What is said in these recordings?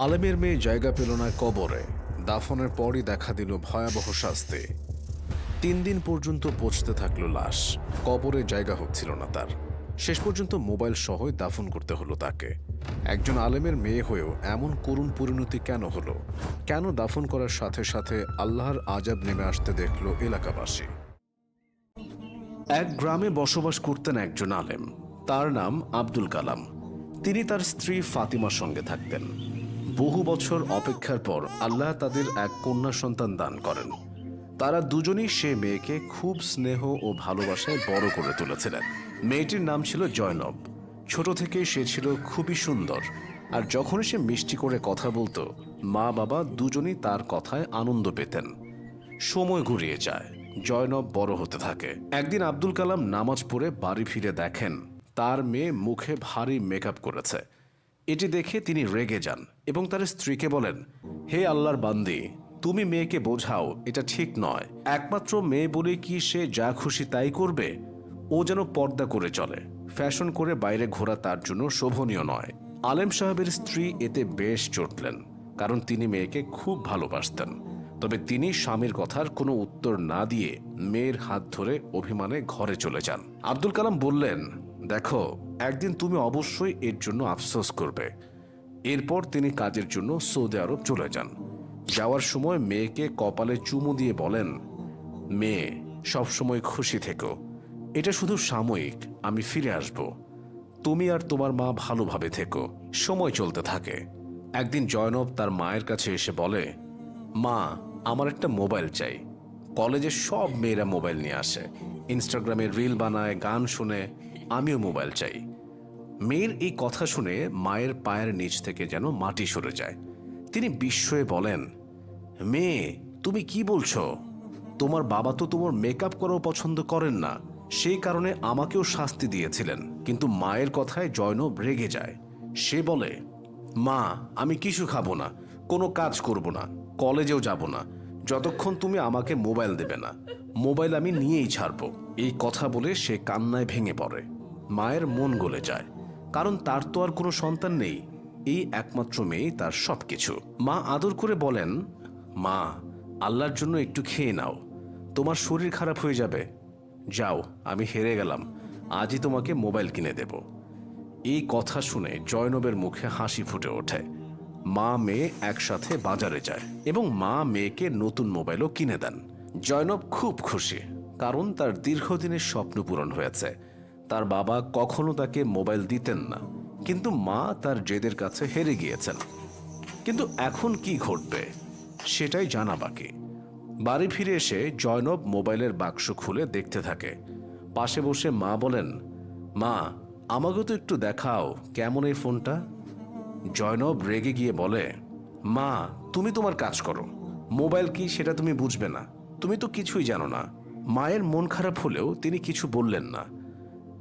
আলেমের মেয়ে জায়গা পেল না কবরে। দাফনের পরই দেখা দিল ভয়াবহ শাস্তি। তিন দিন পর্যন্ত পচতে থাকল লাশ। কবরে জায়গা হচ্ছিল না তার। শেষ পর্যন্ত মোবাইল সহই দাফন করতে হলো তাকে। একজন আলেমের মেয়ে হয়েও এমন করুণ পরিণতি কেন হলো? কেন দাফন করার সাথে সাথে আল্লাহর আজাব নেমে আসতে দেখল এলাকাবাসী? এক গ্রামে বসবাস করতেন একজন আলেম। তার নাম আব্দুল কালাম। তিনি তার স্ত্রী ফাতিমার সঙ্গে থাকতেন। বহু বছর অপেক্ষার পর আল্লাহ তাদের এক কন্যা সন্তান দান করেন। তারা দুজনই সে মেয়েকে খুব স্নেহ ও ভালোবাসায় বড় করে তুলেছিলেন। মেয়েটির নাম ছিল জয়নব। ছোট থেকেই সে ছিল খুবই সুন্দর। আর যখনই সে মিষ্টি করে কথা বলতো, মা বাবা দুজনই তার কথায় আনন্দ পেতেন। সময় ঘুরিয়ে যায়। জয়নব বড় হতে থাকে। একদিন আব্দুল কালাম নামাজ পড়ে বাড়ি ফিরে দেখেন, তার মেয়ে মুখে ভারী মেকআপ করেছে। এটি দেখে তিনি রেগে যান এবং তার স্ত্রীকে বলেন, হে আল্লাহর বান্দি, তুমি মেয়েকে বোঝাও, এটা ঠিক নয়। একমাত্র মেয়ে বলে কি সে যা খুশি তাই করবে? ও যেন পর্দা করে চলে। ফ্যাশন করে বাইরে ঘোরা তার জন্য শোভনীয় নয়। আলেম সাহেবের স্ত্রী এতে বেশ চটলেন, কারণ তিনি মেয়েকে খুব ভালোবাসতেন। তবে তিনি স্বামীর কথার কোনো উত্তর না দিয়ে মেয়ের হাত ধরে অভিমানে ঘরে চলে যান। আব্দুল কালাম বললেন দেখো, একদিন তুমি অবশ্যই এর জন্য আফসোস করবে। এরপর তিনি কাজের জন্য সৌদি আরব চলে যান। যাওয়ার সময় মেয়েকে কপালে চুমু দিয়ে বলেন, মেয়ে, সবসময় খুশি থেকো। এটা শুধু সাময়িক, আমি ফিরে আসব। তুমি আর তোমার মা ভালোভাবে থেকো, সময় চলতে থাকে। একদিন জয়নব তার মায়ের কাছে এসে বলে, মা, আমার একটা মোবাইল চাই। কলেজে সব মেয়েরা মোবাইল নিয়ে আসে। ইনস্টাগ্রামে রিল বানায়, গান শুনে। আমিও মোবাইল চাই। মেয়ের এই কথা শুনে মায়ের পায়ের নিচ থেকে যেন মাটি সরে যায়। তিনি বিস্ময়ে বলেন, মেয়ে, তুমি কি বলছো? তোমার বাবা তো তোমার মেকআপ করাও পছন্দ করেন না। সেই কারণে আমাকেও শাস্তি দিয়েছিলেন। কিন্তু মায়ের কথায় জয়নব রেগে যায়। সে বলে, মা, আমি কিছু খাব না। কোনো কাজ করব না। কলেজেও যাব না। যতক্ষণ তুমি আমাকে মোবাইল দেবে না। মোবাইল আমি নিয়েই ছাড়বো। এই কথা বলে সে কান্নায় ভেঙে পড়ে। মায়ের মন গলে যায়। কারণ তার তো আর কোনো সন্তান নেই। এই একমাত্র মেয়ে তার সবকিছু। মা আদর করে বলেন, মা, আল্লাহর জন্য একটু খেয়ে নাও। তোমার শরীর খারাপ হয়ে যাবে। যাও, আমি হেরে গেলাম। আজই তোমাকে মোবাইল কিনে দেব। এই কথা শুনে জয়নবের মুখে হাসি ফুটে ওঠে। মা, মেয়ে একসাথে বাজারে যায় এবং মা মেয়েকে নতুন মোবাইলও কিনে দেন। জয়নব খুব খুশি, কারণ তার দীর্ঘদিনের স্বপ্ন পূরণ হয়েছে। তার বাবা কখনো তাকে মোবাইল দিতেন না। কিন্তু মা তার জেদের কাছে হেরে গিয়েছেন। কিন্তু এখন কি ঘটবে, সেটাই জানা বাকি। বাড়ি ফিরে এসে জয়নব মোবাইলের বাক্স খুলে দেখতে থাকে। পাশে বসে মা বলেন, মা আমাকেও তো একটু দেখাও, কেমন এই ফোনটা? জয়নব রেগে গিয়ে বলে, মা, তুমি তোমার কাজ করো। মোবাইল কি সেটা তুমি বুঝবে না। তুমি তো কিছুই জানো না। মায়ের মন খারাপ হলেও তিনি কিছু বললেন না।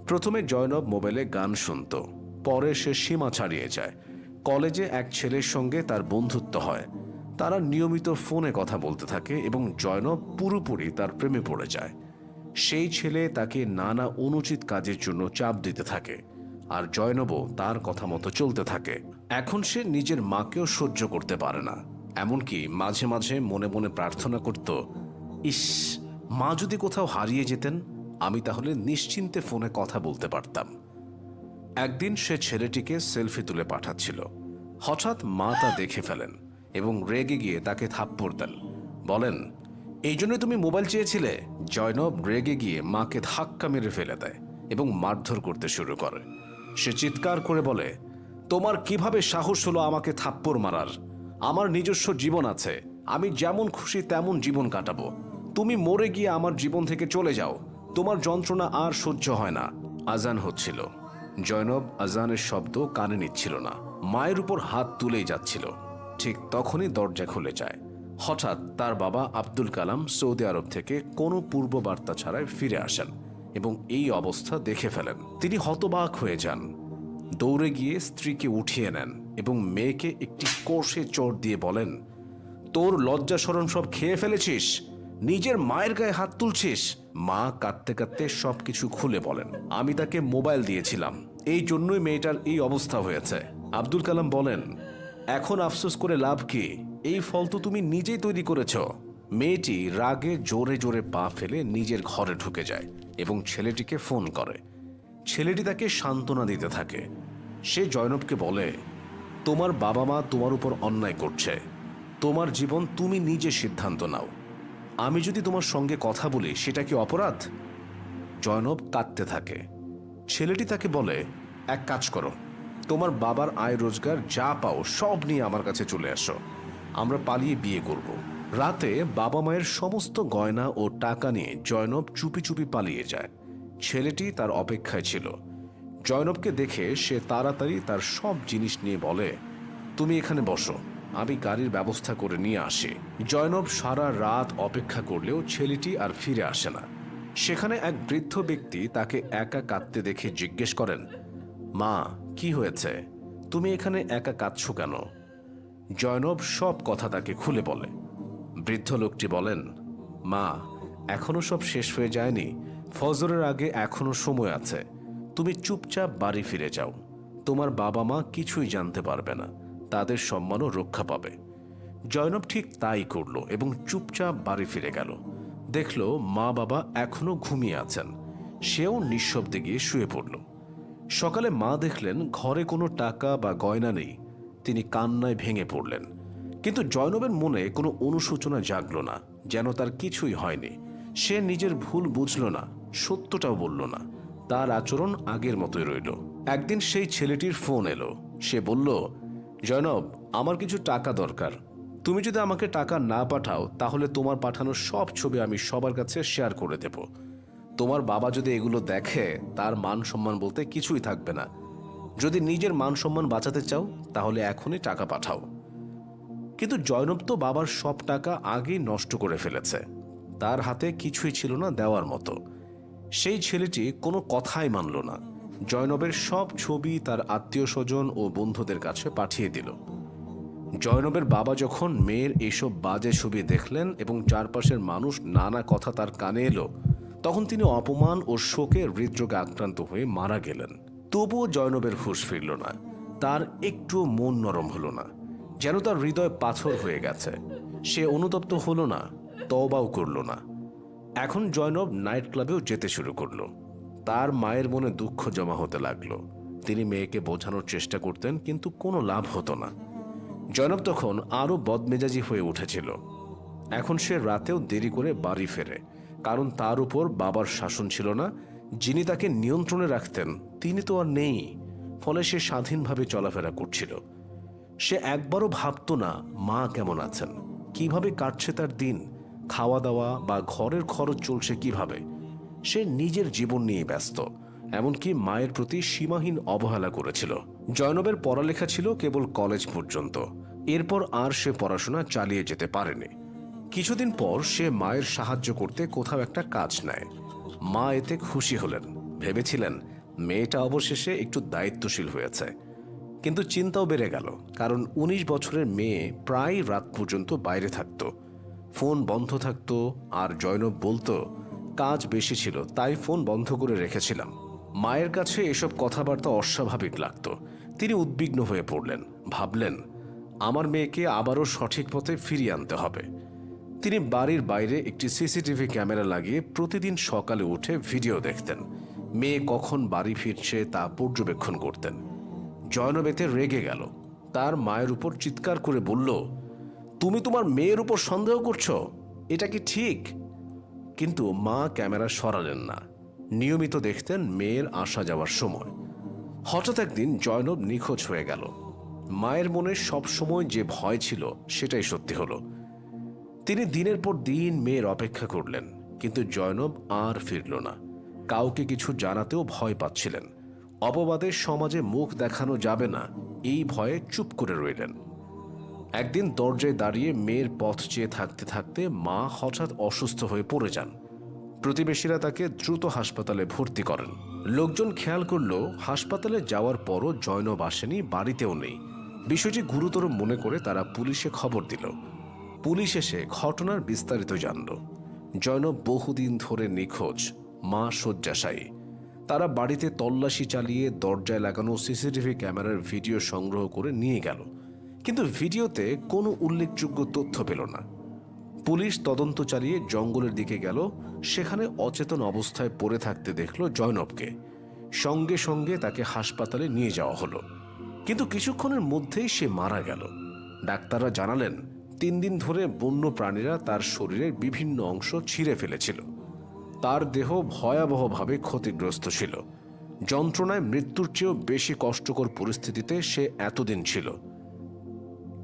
প্রথমে জয়নব মোবাইলে গান শুনত, পরে সে সীমা ছাড়িয়ে যায়। কলেজে এক ছেলের সঙ্গে তার বন্ধুত্ব হয়। তারা নিয়মিত ফোনে কথা বলতে থাকে এবং জয়নব পুরোপুরি তার প্রেমে পড়ে যায়। সেই ছেলে তাকে নানা অনুচিত কাজের জন্য চাপ দিতে থাকে আর জয়নবও তার কথা মতো চলতে থাকে। এখন সে নিজের মাকেও সহ্য করতে পারে না। এমনকি মাঝে মাঝে মনে মনে প্রার্থনা করত, ইস, মা যদি কোথাও হারিয়ে যেতেন আমি তাহলে নিশ্চিন্তে ফোনে কথা বলতে পারতাম। একদিন সে ছেলেটিকে সেলফি তুলে পাঠাচ্ছিল। হঠাৎ মা তা দেখে ফেলেন এবং রেগে গিয়ে তাকে থাপ্পড় দেন। বলেন, এই জন্য তুমি মোবাইল চেয়েছিলে? জয়নব রেগে গিয়ে মাকে ধাক্কা মেরে ফেলে দেয় এবং মারধর করতে শুরু করে। সে চিৎকার করে বলে, তোমার কীভাবে সাহস হলো আমাকে থাপ্পড় মারার? আমার নিজস্ব জীবন আছে। আমি যেমন খুশি তেমন জীবন কাটাবো। তুমি মরে গিয়ে আমার জীবন থেকে চলে যাও। তোমার যন্ত্রণা আর সহ্য হয় না। আজান হচ্ছিল। জয়নব আজানের শব্দ কানে নিচ্ছিল না। মায়ের উপর হাত তুলেই যাচ্ছিল। ঠিক তখনই দরজা খুলে যায়। হঠাৎ তার বাবা আব্দুল কালাম সৌদি আরব থেকে কোনো পূর্ব বার্তা ছাড়াই ফিরে আসেন এবং এই অবস্থা দেখে ফেলেন। তিনি হতবাক হয়ে যান। দৌড়ে গিয়ে স্ত্রীকে উঠিয়ে নেন এবং মেয়েকে একটি কোষে চোট দিয়ে বলেন, তোর লজ্জা সরম সব খেয়ে ফেলেছিস? নিজের মায়ের গায়ে হাত তুলছিস? মা কাঁদতে কাঁদতে সবকিছু খুলে বলেন। আমি তাকে মোবাইল দিয়েছিলাম। এই জন্যই মেয়েটার এই অবস্থা হয়েছে। আব্দুল কালাম বলেন, এখন আফসোস করে লাভ কি? এই ফল তো তুমি নিজেই তৈরি করেছ। মেয়েটি রাগে জোরে জোরে পা ফেলে নিজের ঘরে ঢুকে যায় এবং ছেলেটিকে ফোন করে। ছেলেটি তাকে সান্ত্বনা দিতে থাকে। সে জয়নবকে বলে, তোমার বাবা মা তোমার উপর অন্যায় করছে। তোমার জীবন তুমি নিজে সিদ্ধান্ত নাও। আমি যদি তোমার সঙ্গে কথা বলি, সেটা কি অপরাধ? জয়নব কাঁদতে থাকে। ছেলেটি তাকে বলে, এক কাজ করো, তোমার বাবার আয় রোজগার যা পাও সব নিয়ে আমার কাছে চলে আসো। আমরা পালিয়ে বিয়ে করব। রাতে বাবা মায়ের সমস্ত গয়না ও টাকা নিয়ে জয়নব চুপি চুপি পালিয়ে যায়। ছেলেটি তার অপেক্ষায় ছিল। জয়নবকে দেখে সে তাড়াতাড়ি তার সব জিনিস নিয়ে বলে, তুমি এখানে বসো। আমি গাড়ির ব্যবস্থা করে নিয়ে আসি। জয়নব সারা রাত অপেক্ষা করলেও ছেলেটি আর ফিরে আসে না। সেখানে এক বৃদ্ধ ব্যক্তি তাকে একা কাঁদতে দেখে জিজ্ঞেস করেন, মা, কি হয়েছে? তুমি এখানে একা কাঁদছ কেন? জয়নব সব কথা তাকে খুলে বলে। বৃদ্ধ লোকটি বলেন, মা, এখনও সব শেষ হয়ে যায়নি। ফজরের আগে এখনও সময় আছে। তুমি চুপচাপ বাড়ি ফিরে যাও। তোমার বাবা মা কিছুই জানতে পারবে না। তাদের সম্মানও রক্ষা পাবে। জয়নব ঠিক তাই করল এবং চুপচাপ বাড়ি ফিরে গেল। দেখল মা বাবা এখনও ঘুমিয়ে আছেন। সেও নিঃশব্দে গিয়ে শুয়ে পড়ল। সকালে মা দেখলেন ঘরে কোনো টাকা বা গয়না নেই। তিনি কান্নায় ভেঙে পড়লেন। কিন্তু জয়নবের মনে কোনো অনুশোচনা জাগল না, যেন তার কিছুই হয়নি। সে নিজের ভুল বুঝল না, সত্যটাও বলল না। তার আচরণ আগের মতোই রইল। একদিন সেই ছেলেটির ফোন এলো। সে বলল জয়নব, আমার কিছু টাকা দরকার। তুমি যদি আমাকে টাকা না পাঠাও, তাহলে তোমার পাঠানো সব ছবি আমি সবার কাছে শেয়ার করে দেব। তোমার বাবা যদি এগুলো দেখে, তার মান সম্মান বলতে কিছুই থাকবে না। যদি নিজের মান সম্মান বাঁচাতে চাও, তাহলে এখনই টাকা পাঠাও। কিন্তু জয়নব তো বাবার সব টাকা আগেই নষ্ট করে ফেলেছে। তার হাতে কিছুই ছিল না দেওয়ার মতো। সেই ছেলেটি কোনো কথাই মানল না। জয়নবের সব ছবি তার আত্মীয় স্বজন ও বন্ধুদের কাছে পাঠিয়ে দিল। জয়নবের বাবা যখন মেয়ের এইসব বাজে ছবি দেখলেন এবং চারপাশের মানুষ নানা কথা তার কানে এলো, তখন তিনি অপমান ও শোকে হৃদরোগে আক্রান্ত হয়ে মারা গেলেন। তবুও জয়নবের হুঁশ ফিরল না। তার একটু মন নরম হলো না। যেন তার হৃদয় পাথর হয়ে গেছে। সে অনুতপ্ত হলো না তবাও করল না। এখন জয়নব নাইট ক্লাবেও যেতে শুরু করল। তার মায়ের মনে দুঃখ জমা হতে লাগল। তিনি মেয়েকে বোঝানোর চেষ্টা করতেন, কিন্তু কোনো লাভ হতো না। জয়নব তখন আরও বদমেজাজি হয়ে উঠেছিল। এখন সে রাতেও দেরি করে বাড়ি ফেরে, কারণ তার উপর বাবার শাসন ছিল না। যিনি তাকে নিয়ন্ত্রণে রাখতেন, তিনি তো আর নেই। ফলে সে স্বাধীনভাবে চলাফেরা করছিল। সে একবারও ভাবতো না, মা কেমন আছেন? কীভাবে কাটছে তার দিন? খাওয়া দাওয়া বা ঘরের খরচ চলছে কীভাবে? সে নিজের জীবন নিয়ে ব্যস্ত, এমনকি মায়ের প্রতি সীমাহীন অবহেলা করেছিল। জয়নবের পড়ালেখা ছিল কেবল কলেজ পর্যন্ত। এরপর আর সে পড়াশোনা চালিয়ে যেতে পারেনি। কিছুদিন পর সে মায়ের সাহায্য করতে কোথাও একটা কাজ নেয়। মা এতে খুশি হলেন, ভেবেছিলেন মেয়েটা অবশেষে একটু দায়িত্বশীল হয়েছে। কিন্তু চিন্তাও বেড়ে গেল, কারণ ১৯ বছরের মেয়ে প্রায় রাত পর্যন্ত বাইরে থাকতো। ফোন বন্ধ থাকতো, আর জয়নব বলতো কাজ বেশি ছিল, তাই ফোন বন্ধ করে রেখেছিলাম। মায়ের কাছে এসব কথাবার্তা অস্বাভাবিক লাগতো। তিনি উদ্বিগ্ন হয়ে পড়লেন, ভাবলেন, আমার মেয়েকে আবারও সঠিক পথে ফিরিয়ে আনতে হবে। তিনি বাড়ির বাইরে একটি সিসিটিভি ক্যামেরা লাগিয়ে প্রতিদিন সকালে উঠে ভিডিও দেখতেন, মেয়ে কখন বাড়ি ফিরছে তা পর্যবেক্ষণ করতেন। জয়নবেতে রেগে গেল, তার মায়ের উপর চিৎকার করে বলল, তুমি তোমার মেয়ের উপর সন্দেহ করছ? এটা কি ঠিক? কিন্তু মা ক্যামেরা সরালেন না। নিয়মিত দেখতেন মেয়ের আসা যাওয়ার সময়। হঠাৎ একদিন জয়নব নিখোঁজ হয়ে গেল। মায়ের মনে সব সময় যে ভয় ছিল, সেটাই সত্যি হলো। তিনি দিনের পর দিন মেয়ের অপেক্ষা করলেন, কিন্তু জয়নব আর ফিরল না। কাউকে কিছু জানাতেও ভয় পাচ্ছিলেন। অপবাদের সমাজে মুখ দেখানো যাবে না, এই ভয়ে চুপ করে রইলেন। একদিন দরজায় দাঁড়িয়ে মেয়ের পথ চেয়ে থাকতে থাকতে মা হঠাৎ অসুস্থ হয়ে পড়ে যান। প্রতিবেশীরা তাকে দ্রুত হাসপাতালে ভর্তি করেন। লোকজন খেয়াল করল, হাসপাতালে যাওয়ার পরও জয়নব আসেনি, বাড়িতেও নেই। বিষয়টি গুরুতর মনে করে তারা পুলিশে খবর দিল। পুলিশ এসে ঘটনার বিস্তারিত জানল। জয়নব বহুদিন ধরে নিখোঁজ, মা শয্যাশায়ী। তারা বাড়িতে তল্লাশি চালিয়ে দরজায় লাগানো সিসিটিভি ক্যামেরার ভিডিও সংগ্রহ করে নিয়ে গেল। কিন্তু ভিডিওতে কোনো উল্লেখযোগ্য তথ্য পেল না। পুলিশ তদন্ত চালিয়ে জঙ্গলের দিকে গেল, সেখানে অচেতন অবস্থায় পড়ে থাকতে দেখল জয়নবকে। সঙ্গে সঙ্গে তাকে হাসপাতালে নিয়ে যাওয়া হলো। কিন্তু কিছুক্ষণের মধ্যেই সে মারা গেল। ডাক্তাররা জানালেন, তিন দিন ধরে বন্য প্রাণীরা তার শরীরের বিভিন্ন অংশ ছিঁড়ে ফেলেছিল। তার দেহ ভয়াবহভাবে ক্ষতিগ্রস্ত ছিল। যন্ত্রণায় মৃত্যুর চেয়েও বেশি কষ্টকর পরিস্থিতিতে সে এতদিন ছিল।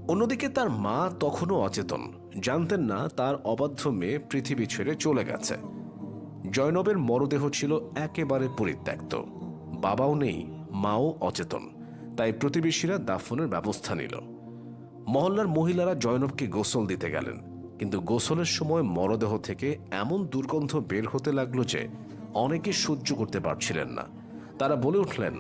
অন্যদিকে তার মা তখনও অচেতন। জানতেন না তার অবাধ্য মেয়ে পৃথিবী ছেড়ে চলে গেছে। জয়নবের মরদেহ ছিল একেবারে পরিত্যক্ত। বাবাও নেই, মাও অচেতন। তাই প্রতিবেশীরা দাফনের ব্যবস্থা নিল। মহল্লার মহিলারা জয়নবকে গোসল দিতে গেলেন। কিন্তু গোসলের সময় মরদেহ থেকে এমন দুর্গন্ধ বের হতে লাগল যে অনেকে সহ্য করতে পারছিলেন না। তারা বলে উঠলেন,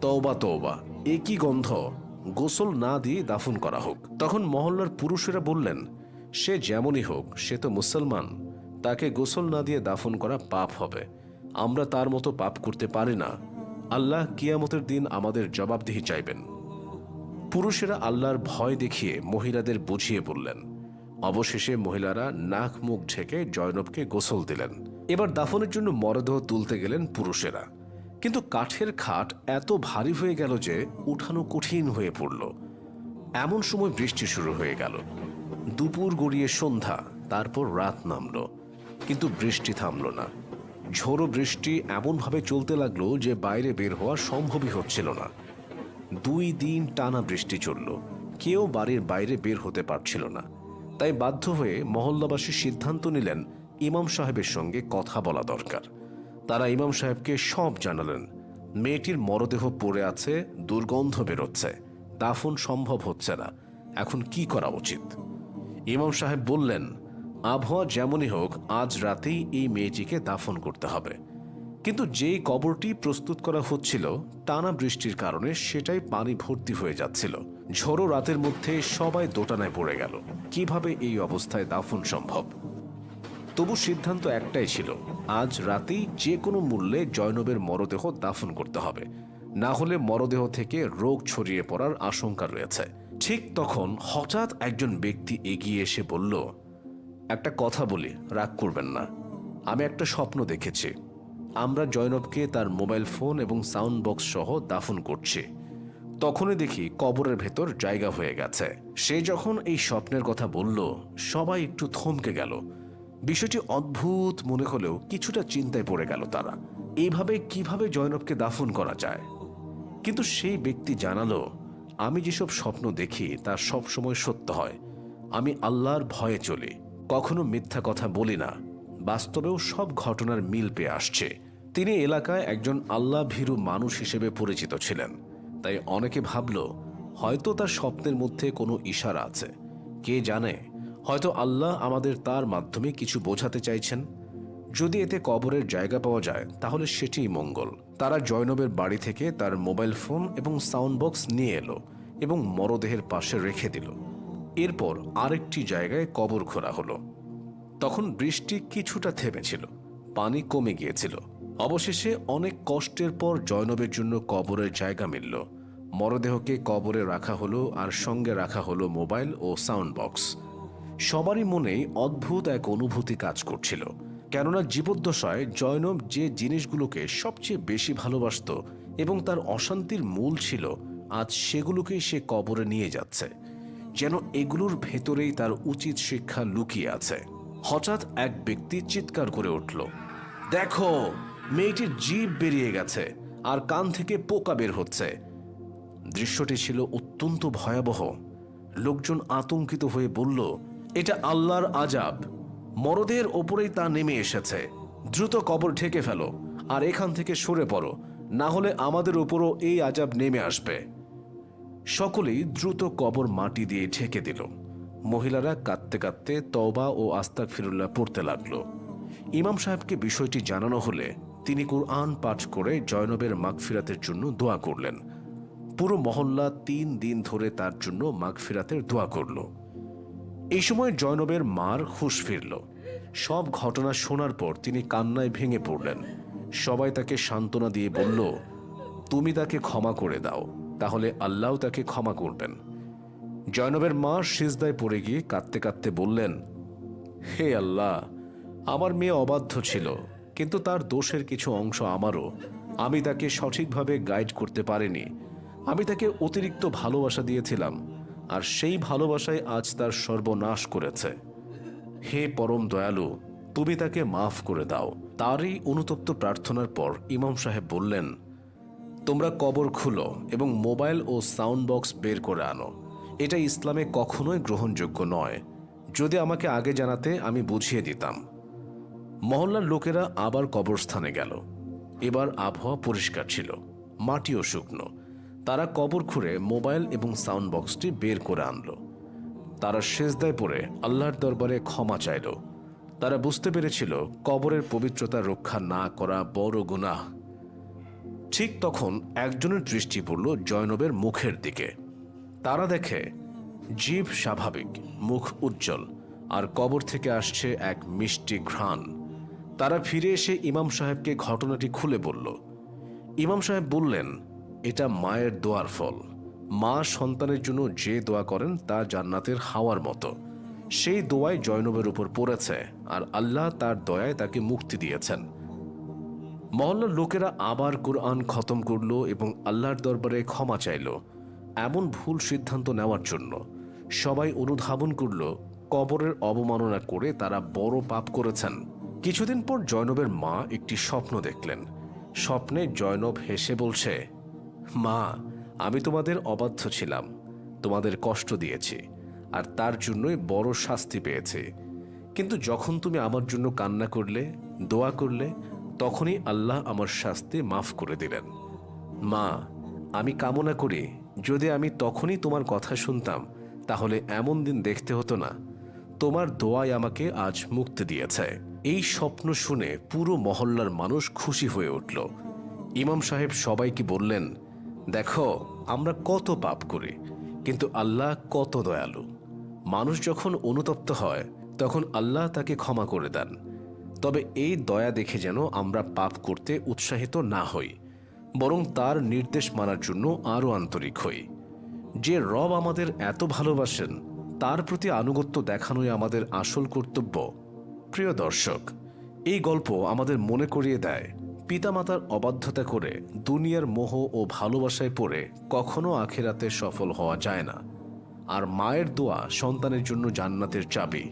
তওবা তওবা, এ কি গন্ধ? গোসল না দিয়ে দাফন করা হোক। তখন মহল্লার পুরুষেরা বললেন, সে যেমনই হোক, সে তো মুসলমান। তাকে গোসল না দিয়ে দাফন করা পাপ হবে। আমরা তার মতো পাপ করতে পারি না। আল্লাহ কিয়ামতের দিন আমাদের জবাবদিহি চাইবেন। পুরুষেরা আল্লাহর ভয় দেখিয়ে মহিলাদের বুঝিয়ে বললেন, অবশেষে মহিলারা নাক মুখ ঢেকে জয়নবকে গোসল দিলেন। এবার দাফনের জন্য মরদেহ তুলতে গেলেন পুরুষেরা। কিন্তু কাঠের খাট এত ভারী হয়ে গেল যে উঠানো কঠিন হয়ে পড়ল। এমন সময় বৃষ্টি শুরু হয়ে গেল। দুপুর গড়িয়ে সন্ধ্যা, তারপর রাত নামল। কিন্তু বৃষ্টি থামল না। ঝোড়ো বৃষ্টি এমনভাবে চলতে লাগল যে বাইরে বের হওয়া সম্ভবই হচ্ছিল না। দুই দিন টানা বৃষ্টি চলল। কেউ বাড়ির বাইরে বের হতে পারছিল না। তাই বাধ্য হয়ে মহল্লাবাসী সিদ্ধান্ত নিলেন ইমাম সাহেবের সঙ্গে কথা বলা দরকার। তারা ইমাম সাহেবকে সব জানালেন। মেয়েটির মরদেহ পড়ে আছে, দুর্গন্ধ বেরোচ্ছে। দাফন সম্ভব হচ্ছে না। এখন কি করা উচিত? ইমাম সাহেব বললেন, আবহাওয়া যেমনই হোক, আজ রাতেই এই মেয়েটিকে দাফন করতে হবে। কিন্তু যেই কবরটি প্রস্তুত করা হচ্ছিল, টানা বৃষ্টির কারণে সেটাই পানি ভর্তি হয়ে যাচ্ছিল। ঝড়ো রাতের মধ্যে সবাই দোটানায় পড়ে গেল। কীভাবে এই অবস্থায় দাফন সম্ভব? তবু সিদ্ধান্ত একটাই ছিল, আজ রাতেই যে কোনো মূল্যে জয়নবের মরদেহ দাফন করতে হবে। না হলে মরদেহ থেকে রোগ ছড়িয়ে পড়ার আশঙ্কা রয়েছে। ঠিক তখন হঠাৎ একজন ব্যক্তি এগিয়ে এসে বলল, একটা কথা বলি, রাগ করবেন না। আমি একটা স্বপ্ন দেখেছি। আমরা জয়নবকে তার মোবাইল ফোন এবং সাউন্ড বক্স সহ দাফন করছি। তখনই দেখি কবরের ভেতর জায়গা হয়ে গেছে। সে যখন এই স্বপ্নের কথা বলল, সবাই একটু থমকে গেল। বিষয়টি অদ্ভুত মনে হলেও কিছুটা চিন্তায় পড়ে গেল তারা। এইভাবে কীভাবে জয়নবকে দাফন করা যায়? কিন্তু সেই ব্যক্তি জানালো, আমি যেসব স্বপ্ন দেখি, তা সব সময় সত্য হয়। আমি আল্লাহর ভয়ে চলি। কখনো মিথ্যা কথা বলি না। বাস্তবেও সব ঘটনার মিল পেয়ে আসছে। তিনি এলাকায় একজন আল্লাহ ভীরু মানুষ হিসেবে পরিচিত ছিলেন। তাই অনেকে ভাবল, হয়তো তার স্বপ্নের মধ্যে কোনো ইশারা আছে। কে জানে? হয়তো আল্লাহ আমাদের তার মাধ্যমে কিছু বোঝাতে চাইছেন। যদি এতে কবরের জায়গা পাওয়া যায়, তাহলে সেটিই মঙ্গল। তারা জয়নবের বাড়ি থেকে তার মোবাইল ফোন এবং সাউন্ড বক্স নিয়ে এলো এবং মরদেহের পাশে রেখে দিল। এরপর আরেকটি জায়গায় কবর খোঁড়া হলো। তখন বৃষ্টি কিছুটা থেমেছিল, পানি কমে গিয়েছিল। অবশেষে অনেক কষ্টের পর জয়নবের জন্য কবরের জায়গা মিলল। মরদেহকে কবরে রাখা হলো আর সঙ্গে রাখা হলো মোবাইল ও সাউন্ড বক্স। সবারই মনেই অদ্ভুত এক অনুভূতি কাজ করছিল। কেননা জীবদ্দশায় জয়নব যে জিনিসগুলোকে সবচেয়ে বেশি ভালোবাসত এবং তার অশান্তির মূল ছিল, আজ সেগুলোকেই সে কবরে নিয়ে যাচ্ছে। যেন এগুলোর ভেতরেই তার উচিত শিক্ষা লুকিয়ে আছে। হঠাৎ এক ব্যক্তি চিৎকার করে উঠল, দেখো, মেয়েটির জীব বেরিয়ে গেছে আর কান থেকে পোকা বের হচ্ছে। দৃশ্যটি ছিল অত্যন্ত ভয়াবহ। লোকজন আতঙ্কিত হয়ে বলল এটা আল্লাহর আজাব। মরদের ওপরেই তা নেমে এসেছে। দ্রুত কবর ঢেকে ফেলো আর এখান থেকে সরে পড়ো। না হলে আমাদের উপরও এই আজাব নেমে আসবে। সকলেই দ্রুত কবর মাটি দিয়ে ঢেকে দিল। মহিলারা কাঁদতে কাঁদতে তওবা ও আস্তাক ফিরুল্লাহ পড়তে লাগল। ইমাম সাহেবকে বিষয়টি জানানো হলে তিনি কোরআন পাঠ করে জয়নবের মাগফিরাতের জন্য দোয়া করলেন। পুরো মহল্লা তিন দিন ধরে তার জন্য মাগফিরাতের দোয়া করল। এই সময় জয়নবের মার হুঁশ ফিরল। সব ঘটনা শোনার পর তিনি কান্নায় ভেঙে পড়লেন। সবাই তাকে সান্ত্বনা দিয়ে বলল, তুমি তাকে ক্ষমা করে দাও, তাহলে আল্লাহ তাকে ক্ষমা করবেন। জয়নবের মা সিজদায় পড়ে গিয়ে কাঁদতে কাঁদতে বললেন, হে আল্লাহ, আমার মেয়ে অবাধ্য ছিল, কিন্তু তার দোষের কিছু অংশ আমারও। আমি তাকে সঠিকভাবে গাইড করতে পারিনি। আমি তাকে অতিরিক্ত ভালোবাসা দিয়েছিলাম। আর সেই ভালোবাসায় আজ তার সর্বনাশ করেছে। হে পরম দয়ালু, তুমি তাকে মাফ করে দাও। তারই অনুতপ্ত প্রার্থনার পর ইমাম সাহেব বললেন, তোমরা কবর খুলো এবং মোবাইল ও সাউন্ড বক্স বের করে আনো। এটা ইসলামে কখনোই গ্রহণযোগ্য নয়। যদি আমাকে আগে জানাতে, আমি বুঝিয়ে দিতাম। মহল্লার লোকেরা আবার কবরস্থানে গেল। এবার আবহাওয়া পরিষ্কার ছিল, মাটিও শুকনো। তারা কবর খুঁড়ে মোবাইল এবং সাউন্ড বক্সটি বের করে আনলো। তারা সেজদায় পড়ে আল্লাহর দরবারে ক্ষমা চাইল। তারা বুঝতে পেরেছিল কবরের পবিত্রতা রক্ষা না করা বড় গুনাহ। ঠিক তখন একজনের দৃষ্টি পড়ল জয়নবের মুখের দিকে। তারা দেখে, জীব স্বাভাবিক, মুখ উজ্জ্বল, আর কবর থেকে আসছে এক মিষ্টি ঘ্রাণ। তারা ফিরে এসে ইমাম সাহেবকে ঘটনাটি খুলে বলল। ইমাম সাহেব বললেন এটা মায়ের দোয়ার ফল। মা সন্তানের জন্য যে দোয়া করেন তা জান্নাতের হাওয়ার মতো। সেই দোয়ায় জয়নবের উপর পড়েছে আর আল্লাহ তার দয়ায় তাকে মুক্তি দিয়েছেন। মহল্লার লোকেরা আবার কোরআন খতম করল এবং আল্লাহর দরবারে ক্ষমা চাইল। এমন ভুল সিদ্ধান্ত নেওয়ার জন্য সবাই অনুধাবন করল, কবরের অবমাননা করে তারা বড় পাপ করেছেন। কিছুদিন পর জয়নবের মা একটি স্বপ্ন দেখলেন। স্বপ্নে জয়নব হেসে বলছে মা, আমি তোমাদের অবাধ্য ছিলাম। তোমাদের কষ্ট দিয়েছি, আর তার জন্যই বড় শাস্তি পেয়েছি। কিন্তু যখন তুমি আমার জন্য কান্না করলে, দোয়া করলে, তখনই আল্লাহ আমার শাস্তি মাফ করে দিলেন। মা, আমি কামনা করি, যদি আমি তখনই তোমার কথা শুনতাম, তাহলে এমন দিন দেখতে হতো না। তোমার দোয়াই আমাকে আজ মুক্তি দিয়েছে। এই স্বপ্ন শুনে পুরো মহল্লার মানুষ খুশি হয়ে উঠল। ইমাম সাহেব সবাইকে বললেন দেখো, আমরা কত পাপ করি, কিন্তু আল্লাহ কত দয়ালু। মানুষ যখন অনুতপ্ত হয়, তখন আল্লাহ তাকে ক্ষমা করে দেন। তবে এই দয়া দেখে যেন আমরা পাপ করতে উৎসাহিত না হই, বরং তার নির্দেশ মানার জন্য আরও আন্তরিক হই। যে রব আমাদের এত ভালোবাসেন, তার প্রতি আনুগত্য দেখানোই আমাদের আসল কর্তব্য। প্রিয় দর্শক, এই গল্প আমাদের মনে করিয়ে দেয় পিতামাতার অবাধ্যতা করে দুনিয়ার মোহ ও ভালোবাসায় পড়ে কখনো আখেরাতে সফল হওয়া যায় না। আর মায়ের দোয়া সন্তানের জন্য জান্নাতের চাবি।